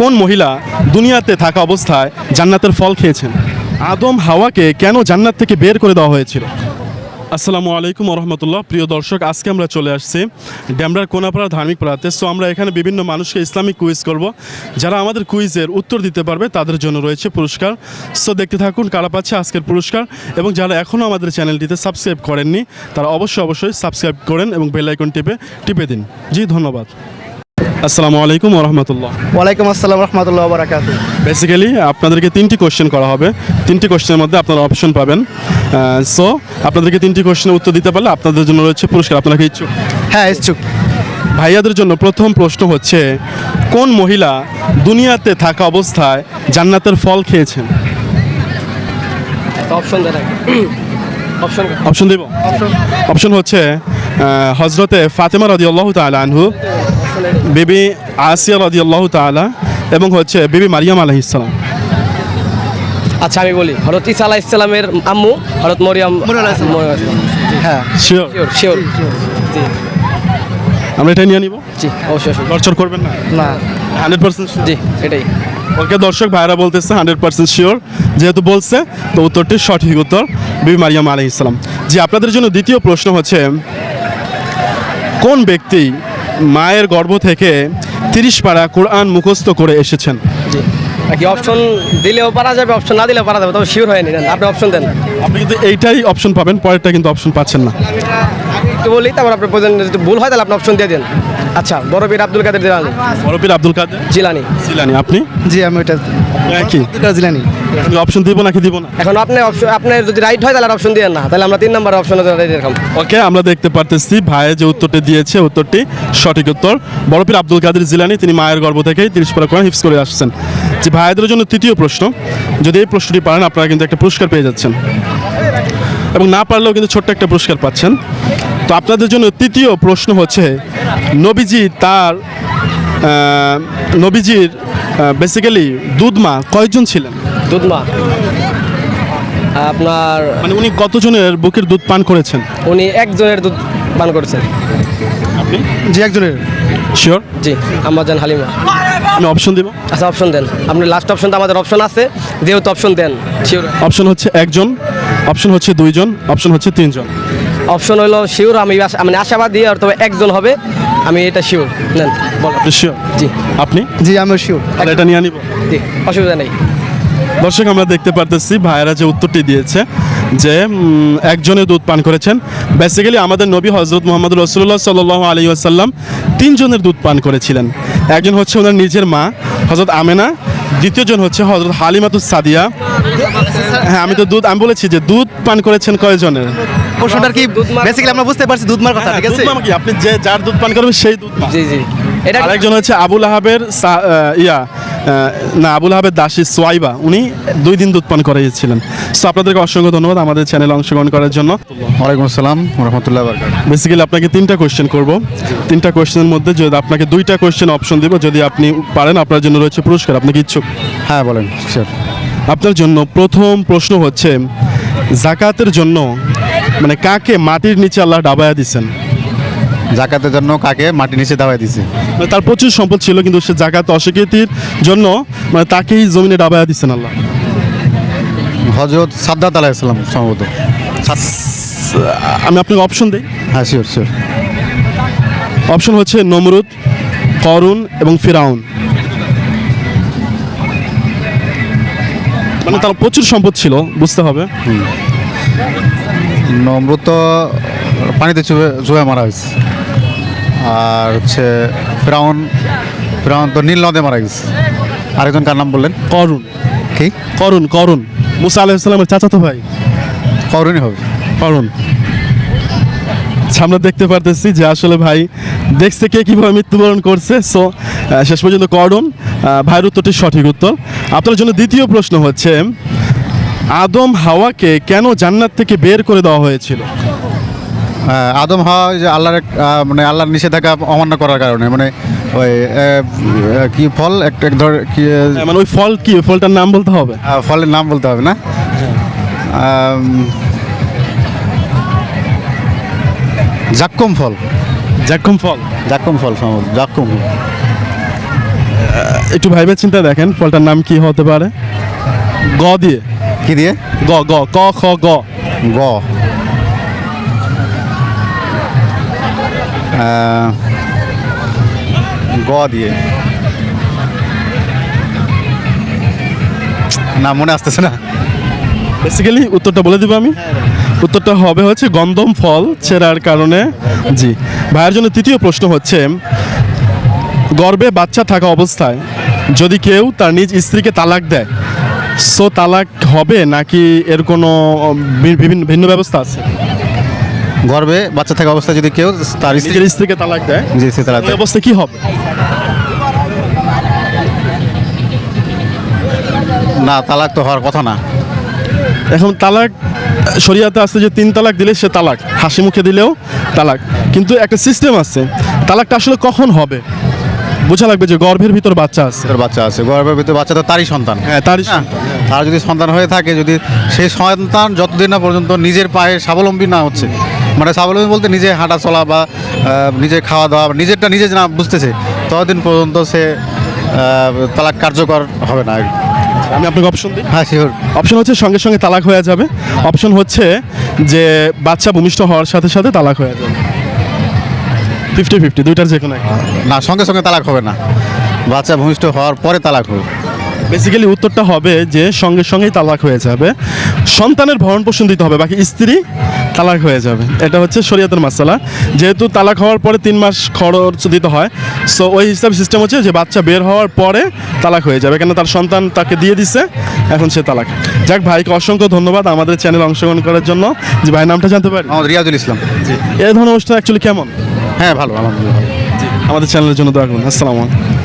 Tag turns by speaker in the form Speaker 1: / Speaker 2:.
Speaker 1: কোন মহিলা দুনিয়াতে থাকা অবস্থায় জান্নাতের ফল খেয়েছেন? আদম হাওয়াকে কেন জান্নাত থেকে বের করে দেওয়া হয়েছিল? আসসালামু আলাইকুম রহমতুল্লাহ প্রিয় দর্শক, আজকে আমরা চলে আসছি ড্যামরার কোনাপাড়া ধার্মিক পাড়াতে সো আমরা এখানে বিভিন্ন মানুষকে ইসলামিক কুইজ করব। যারা আমাদের কুইজের উত্তর দিতে পারবে, তাদের জন্য রয়েছে পুরস্কার। সো দেখতে থাকুন কারা পাচ্ছে আজকের পুরস্কার। এবং যারা এখনও আমাদের চ্যানেলটিতে সাবস্ক্রাইব করেননি, তারা অবশ্যই অবশ্যই সাবস্ক্রাইব করেন এবং বেল আইকন টিপে টিপে দিন। জি, ধন্যবাদ। আসসালামু আলাইকুম রহমতুল্লাহ।
Speaker 2: ওয়ালাইকুম আসসালাম রহমতুল্লাহ বারাকাত
Speaker 1: বেসিক্যালি আপনাদেরকে তিনটি কোশ্চেন করা হবে। তিনটি কোশ্চেনের মধ্যে আপনারা অপশন পাবেন। সো আপনাদেরকে তিনটি কোশ্চেনের উত্তর দিতে পারলে আপনাদের জন্য রয়েছে পুরস্কার। আপনারা কি ইচ্ছুক?
Speaker 2: হ্যাঁ ইচ্ছুক।
Speaker 1: ভাইয়াদের জন্য প্রথম প্রশ্ন হচ্ছে কোন মহিলা দুনিয়াতে থাকা অবস্থায় জান্নাতের ফল খেয়েছেন?
Speaker 3: অপশন অপশন
Speaker 1: অপশন দেব? অপশন হচ্ছে হজরতে ফাতেমা রদি আল্লাহ তালা আনহু। বেবি আসিয়া রদি আল্লাহ তালা এবং হচ্ছে বেবি মারিয়াম আলহিসাম
Speaker 3: আচ্ছা আমি বলি হরত ইসা আলাহ ইসলামের আম্মু হরত মরিয়াম
Speaker 2: মরিয়াম আলাইহিস সালাম। হ্যাঁ।
Speaker 1: শিওর
Speaker 3: শিওর জি
Speaker 1: আমরা এটা নিয়ে নিব?
Speaker 3: জি অবশ্যই অবশ্যই।
Speaker 1: টর্চার করবেন না?
Speaker 2: না।
Speaker 1: হান্ড্রেড পার্সেন্ট
Speaker 3: জি এটাই।
Speaker 1: ওকে দর্শক ভাইরা বলতেছে হান্ড্রেড পার্সেন্ট শিওর যেহেতু বলছে তো উত্তরটি সঠিক উত্তর বিবি মারিয়াম আলহ ইসলাম জি আপনাদের জন্য দ্বিতীয় প্রশ্ন হচ্ছে কোন ব্যক্তি মায়ের গর্ভ থেকে তিরিশ পাড়া কোরআন মুখস্থ করে এসেছেন।
Speaker 3: জি। নাকি অপশন দিলেও পারা যাবে অপশন না দিলেও পারা যাবে তবে শিওর হয়নি। না আপনি অপশন দেন।
Speaker 1: আপনি কিন্তু এইটাই অপশন পাবেন পরেরটা কিন্তু অপশন পাচ্ছেন না।
Speaker 3: একটু বলি তারপর আপনি যদি ভুল হয় তাহলে আপনি অপশন দিয়ে দেন। আচ্ছা বড় বীর আব্দুল কাদের জিলানি।
Speaker 1: বরফির আব্দুল কাদের?
Speaker 3: জিলানি।
Speaker 1: জিলানি আপনি?
Speaker 2: জি আমি ওইটা
Speaker 1: একই?
Speaker 2: দুটা জিলানি।
Speaker 1: অপশন দিব নাকি দিব না?
Speaker 3: এখন আপনি অপশন আপনার যদি রাইট হয় তাহলে অপশন দিয়ে না। তাহলে আমরা তিন নম্বর অপশনে এরকম
Speaker 1: ওকে আমরা দেখতে পারতেছি ভাইয়ে যে উত্তরটি দিয়েছে উত্তরটি সঠিক উত্তর। বরফির আব্দুল কাদের জিলানি তিনি মায়ের গর্ভ থেকেই তিরিশ পারা কোরআন হিফজ করে আসছেন। যে ভাইদের জন্য তৃতীয় প্রশ্ন। যদি এই প্রশ্নটি পারেন আপনারা কিন্তু একটা পুরস্কার পেয়ে যাচ্ছেন। এবং না পারলেও কিন্তু ছোট্ট একটা পুরস্কার পাচ্ছেন। তো আপনাদের জন্য তৃতীয় প্রশ্ন হচ্ছে নবীজি তার নবীজির বেসিক্যালি দুধমা কয়জন ছিলেন?
Speaker 3: দুধমা। আপনার
Speaker 1: মানে উনি কতজনের বুকের দুধ পান করেছেন?
Speaker 3: উনি একজনের দুধ পান করেছেন।
Speaker 2: জি একজনের।
Speaker 1: শিওর
Speaker 3: জি আমাজান হালিমা।
Speaker 1: আমি অপশন দিব?
Speaker 3: আচ্ছা অপশন দেন। আপনি লাস্ট অপশন তো আমাদের অপশন আছে। যেহেতু অপশন দেন শিওর
Speaker 1: অপশন হচ্ছে একজন অপশন হচ্ছে দুইজন অপশন হচ্ছে তিনজন।
Speaker 3: অপশন হলো শিওর আমি আশা- মানে আশাবাদী আর তবে একজন হবে আমি এটা শিওর। নেন বল
Speaker 1: আপনি শিওর?
Speaker 3: জি।
Speaker 1: আপনি?
Speaker 2: জি আমি শিওর।
Speaker 1: তাহলে এটা নিয়ে নিব
Speaker 3: জি অসুবিধা নেই।
Speaker 1: দর্শক আমরা দেখতে পারতেছি ভাইয়েরা যে উত্তরটি দিয়েছে যে একজনে দুধ পান করেছেন। বেসিক্যালি আমাদের নবী হজরত মোহাম্মদ রসুল্লাহ সাল আলী আসাল্লাম তিনজনের দুধ পান করেছিলেন। একজন হচ্ছে ওনার নিজের মা হজরত আমেনা। দ্বিতীয়জন হচ্ছে হজরত হালিমাতুস সাদিয়া। হ্যাঁ আমি তো দুধ আমি বলেছি যে দুধ পান করেছেন কয়জনের?
Speaker 2: প্রশ্নটার কি বেসিক্যালি আমরা বুঝতে পারছি দুধমার কথা ঠিক আছে?
Speaker 1: কি? আপনি যে যার দুধ পান করবেন সেই দুধ
Speaker 3: জি জি। এটা
Speaker 1: আরেকজন হচ্ছে আবুল আহাবের ইয়া না আবুল আহাবের দাসী সোয়াইবা উনি দুই দিন দুধ পান করিয়েছিলেন। সো আপনাদেরকে অসংখ্য ধন্যবাদ আমাদের চ্যানেলে অংশগ্রহণ করার জন্য।
Speaker 4: ওয়ালাইকুম আসসালাম রহমতুল্লাহ বারকাত
Speaker 1: বেসিক্যালি আপনাকে তিনটা কোয়েশ্চেন করব। তিনটা কোয়েশ্চেনের মধ্যে যদি আপনাকে দুইটা কোয়েশ্চেন অপশন দিব যদি আপনি পারেন আপনার জন্য রয়েছে পুরস্কার। আপনি কি ইচ্ছুক?
Speaker 4: হ্যাঁ বলেন স্যার
Speaker 1: আপনার জন্য প্রথম প্রশ্ন হচ্ছে জাকাতের জন্য মানে কাকে মাটির নিচে আল্লাহ ডাবায়া দিচ্ছেন
Speaker 4: জাকাতের জন্য কাকে মাটি নিচে দাওয়াই দিছে?
Speaker 1: মানে তার প্রচুর সম্পদ ছিল কিন্তু সে জাকাত অস্বীকৃতির জন্য মানে তাকেই জমিনে ডাবায়া দিচ্ছেন আল্লাহ।
Speaker 4: হজরত সাদ্দাত ইসলাম সম্ভবত।
Speaker 1: আমি আপনাকে অপশন দিই?
Speaker 4: হ্যাঁ শিওর শিওর
Speaker 1: অপশন হচ্ছে নমরুদ করুন এবং ফিরাউন। মানে তার প্রচুর সম্পদ ছিল বুঝতে হবে।
Speaker 4: নমরুদ তো পানিতে চুবে চুবে মারা হয়েছে আর হচ্ছে ফ্রাউন ফ্রাউন তো নীল নদে মারা গেছে। আরেকজন কার নাম বললেন?
Speaker 1: করুন।
Speaker 4: কি?
Speaker 1: করুন করুন। মুসা আলাইসালামের চাচাতো ভাই।
Speaker 4: করুণই হবে।
Speaker 1: করুন। আমরা দেখতে পারতেছি যে আসলে ভাই দেখছে কে কীভাবে মৃত্যুবরণ করছে। সো শেষ পর্যন্ত করুন। ভাইয়ের উত্তরটি সঠিক উত্তর। আপনার জন্য দ্বিতীয় প্রশ্ন হচ্ছে আদম হাওয়াকে কেন জান্নাত থেকে বের করে দেওয়া হয়েছিল?
Speaker 4: আহ, আদম হাওয়া যে আল্লাহর মানে আল্লাহর নিষেধাজ্ঞা অমান্য করার কারণে মানে ওই কি ফল? একটা এক ধর কি
Speaker 1: হ্যাঁ, মানে ওই ফল কি? ফলটার নাম বলতে হবে?
Speaker 4: ফলের নাম বলতে হবে না? জাক্কুম ফল।
Speaker 1: জ্যাকুম ফল?
Speaker 4: জাক্কুম ফল জাক্কুম। ফল
Speaker 1: একটু ভাইবে চিন্তা দেখেন ফলটার নাম কি হতে পারে? গ দিয়ে।
Speaker 4: কি দিয়ে?
Speaker 1: গ গ ক খ গ।
Speaker 4: গ। গ দিয়ে। না মনে আসতেছে না।
Speaker 1: বেসিক্যালি উত্তরটা বলে দিব আমি? উত্তরটা হবে হচ্ছে গন্ধম ফল ছেঁড়ার কারণে। জি। ভাইয়ের জন্য তৃতীয় প্রশ্ন হচ্ছে গর্বে বাচ্চা থাকা অবস্থায় যদি কেউ তার নিজ স্ত্রীকে তালাক দেয় সো তালাক হবে নাকি এর কোনো বিভিন্ন ভিন্ন ব্যবস্থা আছে?
Speaker 4: গর্বে বাচ্চা থাকা অবস্থায় যদি কেউ তার স্ত্রী
Speaker 1: নিজের স্ত্রীকে তালাক দেয়?
Speaker 4: জি সে তারা
Speaker 1: এই অবস্থায় কি হবে?
Speaker 4: না তালাক তো হওয়ার কথা না।
Speaker 1: এখন তালাক শরিয়াতে আছে যে তিন তালাক দিলে সে তালাক হাসি মুখে দিলেও তালাক। কিন্তু একটা সিস্টেম আছে তালাকটা আসলে কখন হবে? বোঝা লাগবে যে গর্ভের ভিতর বাচ্চা আছে।
Speaker 4: তার বাচ্চা আছে গর্ভের ভিতর বাচ্চা তো তারই সন্তান।
Speaker 1: হ্যাঁ তারই
Speaker 4: না তার যদি সন্তান হয়ে থাকে যদি সেই সন্তান যতদিন না পর্যন্ত নিজের পায়ে স্বাবলম্বী না হচ্ছে মানে স্বাবলম্বী বলতে নিজে হাঁটা চলা বা নিজে খাওয়া দাওয়া নিজেরটা নিজে না বুঝতেছে ততদিন পর্যন্ত সে তালাক কার্যকর হবে না
Speaker 1: আমি আপনাকে অপশন দিই?
Speaker 4: হ্যাঁ শিওর
Speaker 1: অপশন হচ্ছে সঙ্গে সঙ্গে তালাক হয়ে যাবে। অপশন হচ্ছে যে বাচ্চা ভূমিষ্ঠ হওয়ার সাথে সাথে তালাক হয়ে যাবে। ফিফটি ফিফটি, দুইটার যে কোনো
Speaker 4: না, সঙ্গে সঙ্গে তালাক হবে না। বাচ্চা ভূমিষ্ঠ হওয়ার পরে তালাক হবে।
Speaker 1: বেসিক্যালি উত্তরটা হবে যে সঙ্গে সঙ্গেই তালাক হয়ে যাবে। সন্তানের ভরণ পোষণ দিতে হবে বাকি স্ত্রী তালাক হয়ে যাবে। এটা হচ্ছে শরীয়তের মাসালা। যেহেতু তালাক হওয়ার পরে তিন মাস খরচ দিতে হয় সো ওই হিসাব সিস্টেম হচ্ছে যে বাচ্চা বের হওয়ার পরে তালাক হয়ে যাবে। কেন তার সন্তান তাকে দিয়ে দিছে এখন সে তালাক। যাক ভাইকে অসংখ্য ধন্যবাদ আমাদের চ্যানেল অংশগ্রহণ করার জন্য। যে ভাই নামটা জানতে পারি?
Speaker 4: আমাদের রিয়াজুল ইসলাম।
Speaker 1: এই ধরনের অনুষ্ঠান অ্যাকচুয়ালি কেমন?
Speaker 4: হ্যাঁ ভালো আলহামদুলিল্লাহ।
Speaker 1: আমাদের চ্যানেলের জন্য দোয়া করুন। আসসালামু আলাইকুম।